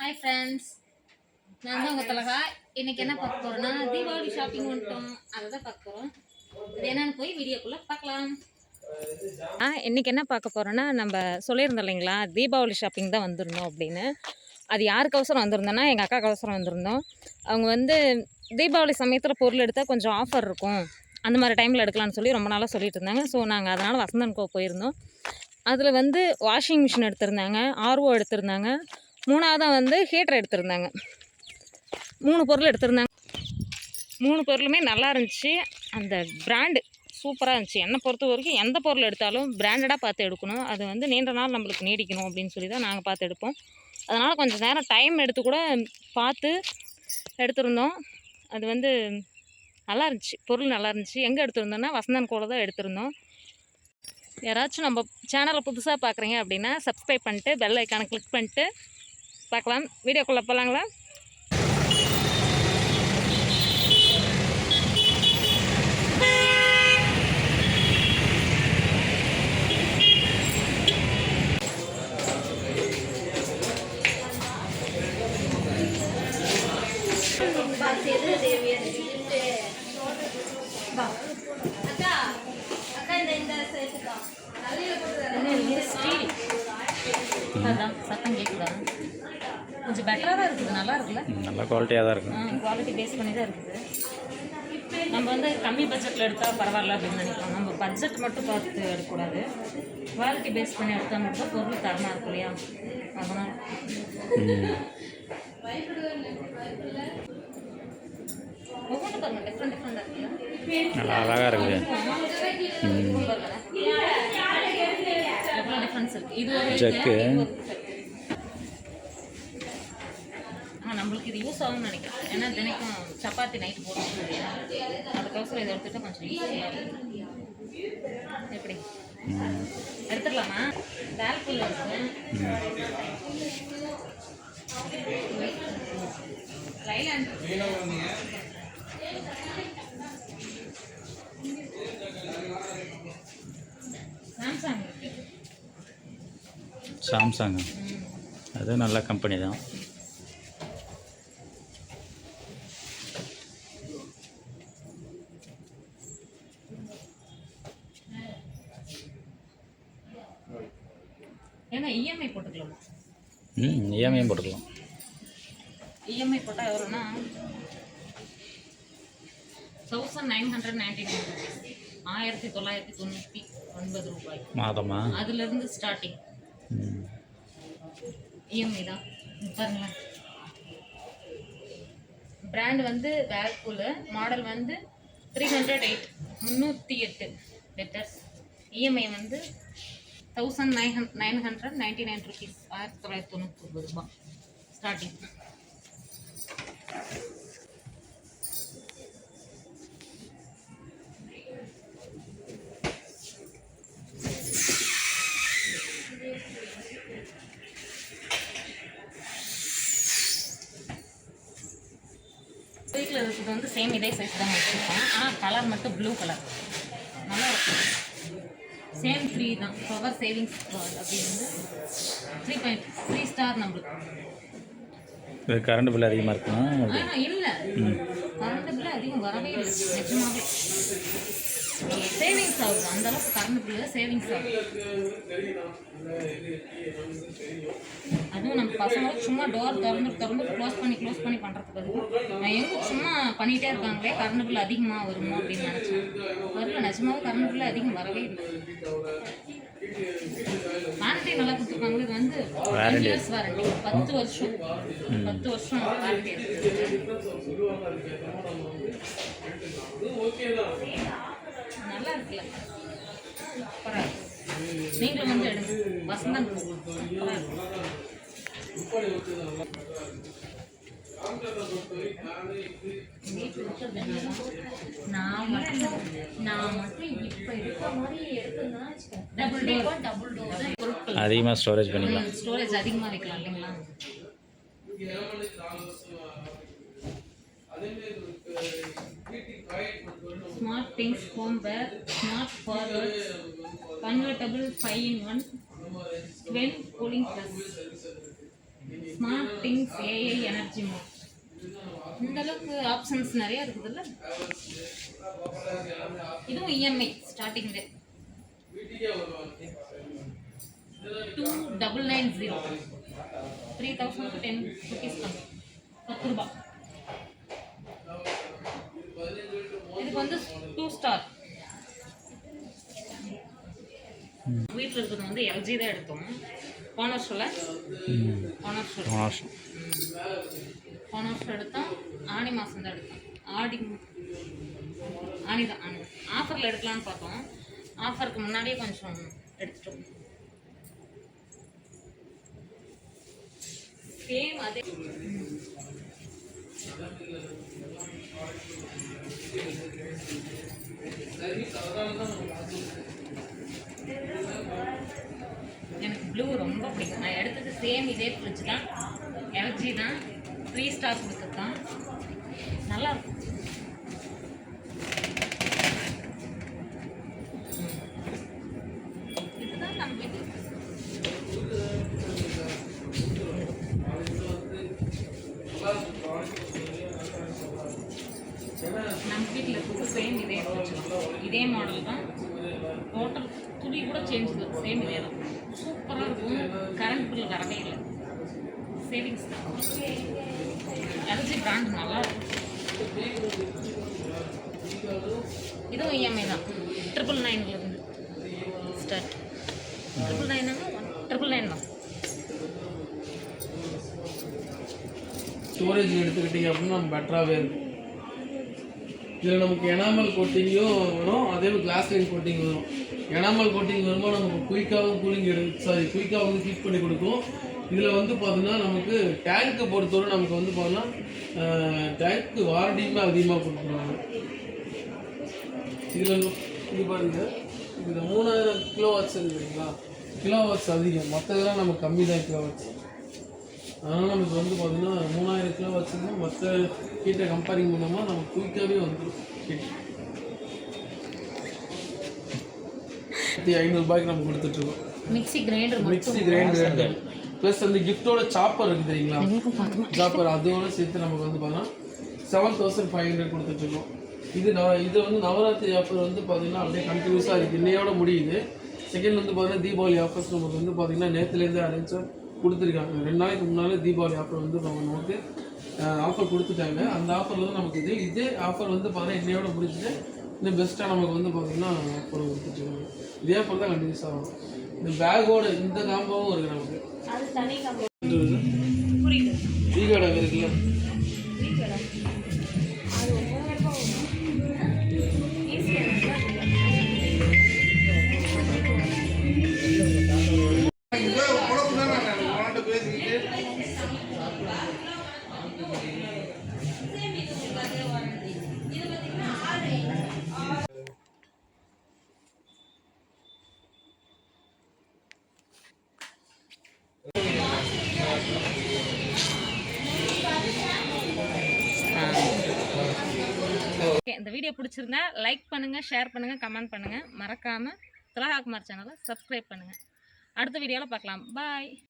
Hi friends நான் தான் உங்கள் தலகா. இன்னைக்கு என்ன பார்க்க போகிறோன்னா தீபாவளி ஷாப்பிங் வந்துட்டோம். அதை தான் பார்க்க போகிறோம் இது என்னன்னு போய் வீடியோக்குள்ளே பார்க்கலாம். ஆ இன்றைக்கி என்ன பார்க்க போகிறோன்னா நம்ம சொல்லியிருந்தோம் இல்லைங்களா தீபாவளி ஷாப்பிங் தான் வந்திருந்தோம் அப்படின்னு. அது யாருக்கு அவசரம் வந்திருந்தோன்னா எங்கள் அக்காவுக்கு அவசரம் வந்திருந்தோம். அவங்க வந்து தீபாவளி சமயத்தில் பொருள் எடுத்தால் கொஞ்சம் ஆஃபர் இருக்கும். அந்த மாதிரி டைமில் எடுக்கலாம்னு சொல்லி ரொம்ப நாளாக சொல்லிட்டு இருந்தாங்க. ஸோ நாங்கள் அதனால் வசந்தன் கோ போயிருந்தோம். அதில் வந்து வாஷிங் மிஷின் எடுத்திருந்தாங்க ஆர்ஓ எடுத்திருந்தாங்க. மூணாவதாக வந்து ஹீட்டர் எடுத்திருந்தாங்க. மூணு பொருள் எடுத்திருந்தாங்க. மூணு பொருளுமே நல்லா இருந்துச்சு. அந்த பிராண்டு சூப்பராக இருந்துச்சு. என்னை பொறுத்த வரைக்கும் எந்த பொருள் எடுத்தாலும் பிராண்டடாக பார்த்து எடுக்கணும். அது வந்து நீண்ட நாள் நம்மளுக்கு நீடிக்கணும் அப்படின்னு சொல்லி தான் நாங்கள் பார்த்து எடுப்போம். அதனால் கொஞ்சம் நேரம் டைம் எடுத்து கூட பார்த்து எடுத்திருந்தோம். அது வந்து நல்லா இருந்துச்சு. பொருள் நல்லா இருந்துச்சு. எங்கே எடுத்திருந்தோன்னா வசந்தன் கோல தான் எடுத்திருந்தோம். யாராச்சும் நம்ம சேனலை புதுசாக பார்க்குறீங்க அப்படின்னா சப்ஸ்கிரைப் பண்ணிட்டு பெல் ஐக்கானை கிளிக் பண்ணிட்டு பார்க்கலாம். வீடியோக்குள்ளே போகலாங்களா அதான். பெட்டராக தான் இருக்குது நல்லா இருக்குல்ல நல்ல குவாலிட்டியாக தான் இருக்கும் குவாலிட்டி பேஸ் பண்ணி தான் இருக்குது நம்ம வந்து கம்மி பட்ஜெட்டில் எடுத்தால் பரவாயில்ல அப்படின்னு நினைக்கிறோம் நம்ம பட்ஜெட் மட்டும் பார்த்து எடுக்கக்கூடாது குவாலிட்டி பேஸ் பண்ணி எடுத்தால் மட்டும் பொருள் தரமாக இருக்கும் இல்லையா அதனால். ஒவ்வொன்று பாருங்கள் டிஃப்ரெண்ட் டிஃப்ரெண்டாக இருக்குல்ல நல்லா அழகாக இருக்குது எவ்வளோ டிஃப்ரென்ஸ் இருக்குது இது ஒரு ஜக்கு. இது ஒரு set. ஆ ஆகும்னு நினைக்கிறேன். ஏன்னா தினைக்கும் சப்பாத்தி நைட்டு போட்டு அதுக்கோசரம் இதை எடுத்துகிட்டா கொஞ்சம் இருக்கும். எப்படி. எடுத்துடலாமா? வேல்பூல் இருக்கு லைலாண்ட் சாம்சங் சாம்சங். அது நல்ல கம்பெனி தான் ஏன்னா இஎம்ஐ போட்டுக்கலாமா ம் இஎம்ஐயும் போட்டுக்கலாம். இஎம்ஐ போட்டால் எவ்வளோனா thousand nine hundred ninety nine ஆயிரத்தி தொள்ளாயிரத்தி தொண்ணூற்றி ஒன்பது ரூபாய். மாதமா? அதுலேருந்து ஸ்டார்டிங். இஎம்ஐ தான். பாருங்களேன் பிராண்ட் வந்து வேர்பூலு மாடல் வந்து த்ரீ ஹண்ட்ரட் எயிட் முந்நூற்றி எட்டு லெட்டர்ஸ் இஎம்ஐ வந்து thousand nine hundred nine hundred ninety nine rupees ஆயிரத்தி தொள்ளாயிரத்தி தொண்ணூற்றி ஒன்பது ரூபாய் ஸ்டார்டிங் வீட்டில் இருக்கிறது வந்து சேம் இதே சைஸ் தான் வச்சுருக்கேன். ஆனால் கலர் மட்டும் ப்ளூ கலர் நல்லா இருக்கும். சேம் த்ரீ தான். பவர் சேவிங்ஸ் அப்படி வந்து த்ரீ பாயிண்ட் த்ரீ ஸ்டார் நம்மளுக்கு கரண்ட் பில் அதிகமாக இருக்குமா? இல்லை. கரண்ட் பில்லு அதிகம் வரவே இல்லை. நிஜமாவே. சேவிங்ஸ் ஆகுது அந்த அளவுக்கு கரண்ட் பில்லு சேவிங்ஸ் ஆகுது அதுவும் நம்ம பசங்களுக்கு சும்மா டோர் திறந்து திறந்து க்ளோஸ் பண்ணி க்ளோஸ் பண்ணி பண்ணுறதுக்கு பதில். நான் எங்க சும்மா பண்ணிகிட்டே இருக்காங்களே கரண்ட் பில் அதிகமாக வருமோ அப்படின்னு நினச்சேன். வரல நிஜமாவே கரண்ட் பில்லு அதிகம் வரவே இல்லை. வாரண்டி நல்லா கொடுத்துருக்காங்க இது வந்து Warranty. இயர்ஸ் வாரண்டி பத்து வருஷம். பத்து வருஷம் வாரண்டி இருக்கு. நல்லா இருக்குல்ல நீங்களும் வந்து எடுங்க என்னன்னா, நான் மட்டும் நான் மட்டும் இப்போ எடுக்கிற மாதிரி எடுத்தேன்னா டபுள் டோர் டபுள் டோர் பொருட்கள் அதிகமாக ஸ்டோரேஜ் பண்ணிக்கலாம் ஸ்டோரேஜ் அதிகமாக வைக்கலாம் இல்லைங்களா smart things home where smart forwards convertible five in one dual cooling plus smart things AI energy mode இந்த அளவுக்கு ஆப்ஷன்ஸ் நிறைய இருக்குதுல்ல? இதுவும் EMI starting rate two double nine zero three thousand ten rupees கம்மி பத்து ரூபாய் வீட்டில் இருக்கிறது வந்து எல்ஜி தான் எடுத்தோம். போன வருஷம்ல போன வருஷம். போன வருஷம். எடுத்தோம். ஆனி மாதம் தான் எடுத்தோம். ஆடி ஆனி தான். ஆனி. ஆஃபரில் எடுக்கலாம்னு பார்த்தோம். ஆஃபருக்கு முன்னாடியே கொஞ்சம் எடுத்துட்டோம். சேம் அதே. எனக்கு ப்ளூ ரொம்ப பிடிக்கும். நான் எடுத்தது சேம் இதே ஃப்ரிட்ஜ் தான். எல்ஜி தான். த்ரீ ஸ்டார் கொடுத்தது தான். நல்லா இருக்கும். இதுதான் நம்ம நம்ம வீட்டில் இருக்கிறது சேம் இதே தான். இதே மாடல் தான். டோட்டல் துணி கூட சேஞ்ச் தான் சேம் இதே தான். சூப்பராக இருக்கும் கரண்ட் பில் வரவே இல்லை. சேவிங்ஸ் தான். எல்ஜி பிராண்ட் நல்லா இருக்கும் இதுவும் இஎம்ஐ தான். Triple நைன்லேருந்து start triple nine triple nine தான். ஸ்டோரேஜ் எடுத்துக்கிட்டீங்க அப்படின்னா பெட்டராகவே இருக்கும் இதில் நமக்கு எனாமல் கோட்டிங்கும் வரும் அதே மாதிரி கிளாஸ் லைன் கோட்டிங் வரும் எனாமல் கோட்டிங் வரும்போது நமக்கு குயிக்காகவும் கூலிங் எடு சாரி குயிக்காக வந்து ஹீட் பண்ணி கொடுக்கும். இதில் வந்து பார்த்தீங்கன்னா நமக்கு டேங்க்கை பொறுத்தவரை நமக்கு வந்து பார்த்தீங்கன்னா டேங்க்கு வாரண்டியுமே அதிகமாக கொடுக்குறாங்க இதில் இது பாருங்கள் இதில் மூணாயிரம் கிலோ வாட்ஸ் இருக்குங்களா கிலோ வாட்ஸ் அதிகம். மற்றதெல்லாம் நமக்கு கம்மி தான் கிலோ வாட்ஸ் அதனால் நமக்கு வந்து பார்த்தீங்கன்னா மூணாயிரம் கிலோ வச்சுருந்தா மற்ற ஹீட்டை கம்பேரிங் பண்ணோம்னா நமக்கு குயிக்காகவே வந்துடும் ஆயிரத்தி ஐநூறுபாய்க்கு நம்ம கொடுத்துட்ருக்கோம் mixie grinder mixie grinder plus அந்த கிஃப்டோட சாப்பர் இருக்குது தெரியுங்களா? சாப்பர் அதோட சேர்த்து நமக்கு வந்து பார்த்தீங்கன்னா செவன் தௌசண்ட் ஃபைவ் ஹண்ட்ரட் கொடுத்துட்ருக்கோம் இது நவ இது வந்து நவராத்திரி ஆஃபர் வந்து பார்த்தீங்கன்னா அப்படியே கண்டினியூஸாக இருக்குது இன்னையோட முடியுது. செகண்ட் வந்து பார்த்தீங்கன்னா தீபாவளி ஆஃபர்ஸ் நமக்கு வந்து பார்த்தீங்கன்னா நேற்றுலேருந்து அரேஞ்சாக கொடுத்துருக்காங்க. ரெண்டு நாளைக்கு முன்னாலே தீபாவளி ஆஃபர் வந்து நம்ம நமக்கு ஆஃபர் கொடுத்துட்டாங்க. அந்த ஆஃபர் வந்து நமக்கு இது இதே ஆஃபர் வந்து பார்த்தீங்கன்னா இன்னையோட முடிச்சுட்டு இன்னும் பெஸ்ட்டாக நமக்கு வந்து பார்த்தீங்கன்னா ஆஃபர் கொடுத்துட்ருக்காங்க இதே ஆஃபர் தான் கண்டினியூஸாக ஆகும் இந்த பேக்கோட இந்த காம்போவும் இருக்குது நமக்கு. புரியுது? வீகோட இருக்குல்ல? ஓகே இந்த வீடியோ பிடிச்சிருந்தா லைக் பண்ணுங்கள் ஷேர் பண்ணுங்கள் கமெண்ட் பண்ணுங்கள் மறக்காமல் திலகாக்குமார் சேனலை சப்ஸ்கிரைப் பண்ணுங்கள் அடுத்த வீடியோவில் பார்க்கலாம். பாய்